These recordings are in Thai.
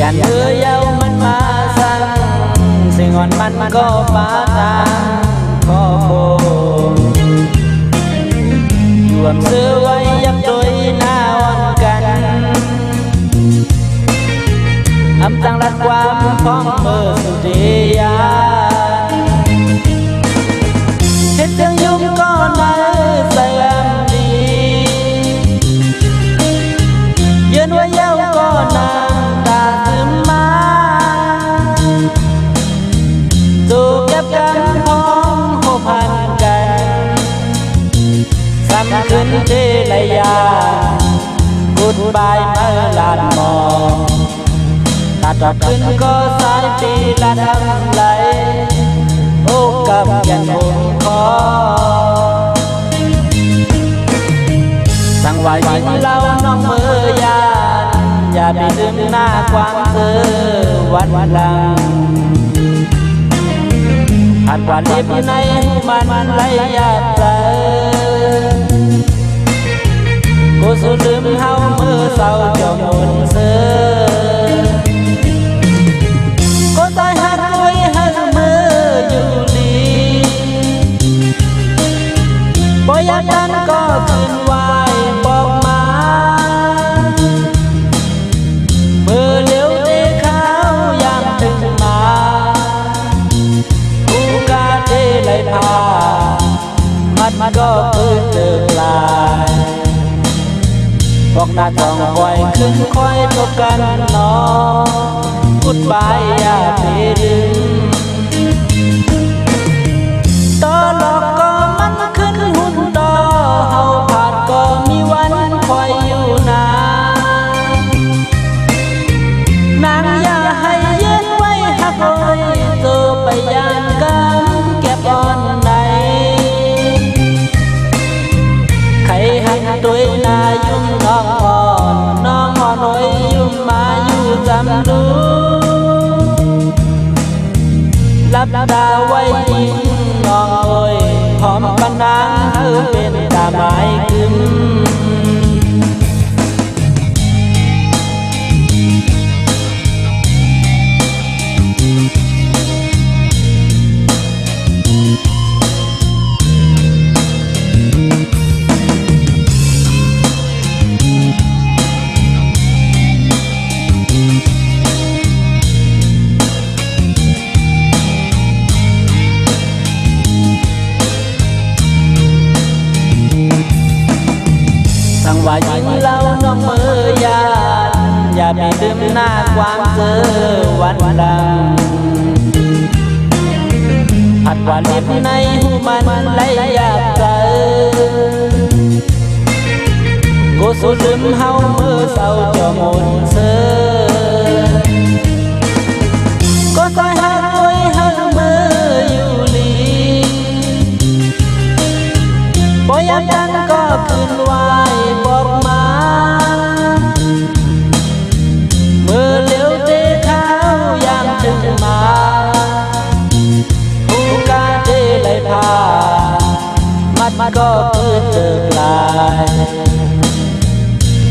ยันเธอเยามันมาสั่งสิ่งอ่อนมันก็ปาทางขอโคงยวมเสื้อไว้ยักโดยหน้าอ่อนกันอำจังรัดความพ้องเมื่อสุริยาเฮ็ดจังยุ่งก็มา กุดบายเมื่อลานมองตาตอดขึ้นก็สายปีละทำไหลโอ้กับยันหงคอสั่งว่ายิ้เล่าน้องมือยานอย่าไปลืมหน้าความเธอวันวันลังหัดกว่าลิบในมันไหลยาเจอกู สุดลืมเฮามือเศร้าจ้ามุนเสือก็ตายหักไว้หักมืออยู่ลีบ่อยากันก็ขึ้นไหวบอกมามือเลี้ยวเดขาวยามถึงมากูกาเดไหลพามัดมัดก็พื้นเลิกลาย บอกนาต้องบ่อยขึ้นคอยพบกันน้องกุดบายอย่าไรับดาไว้ยิ้มน้องเอ้ยหอมปนนางเธอเป็นตาไม้ กึมสั่งว่ายิ้มเล่าน้องมือยานอย่าไปลืมหน้าความเจอวันดังผัดว่าลิ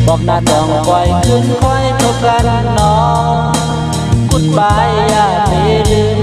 บอกหน้าต้องคอยขึ้นคอยทบกันน้องกุดบายอย่าไปลืม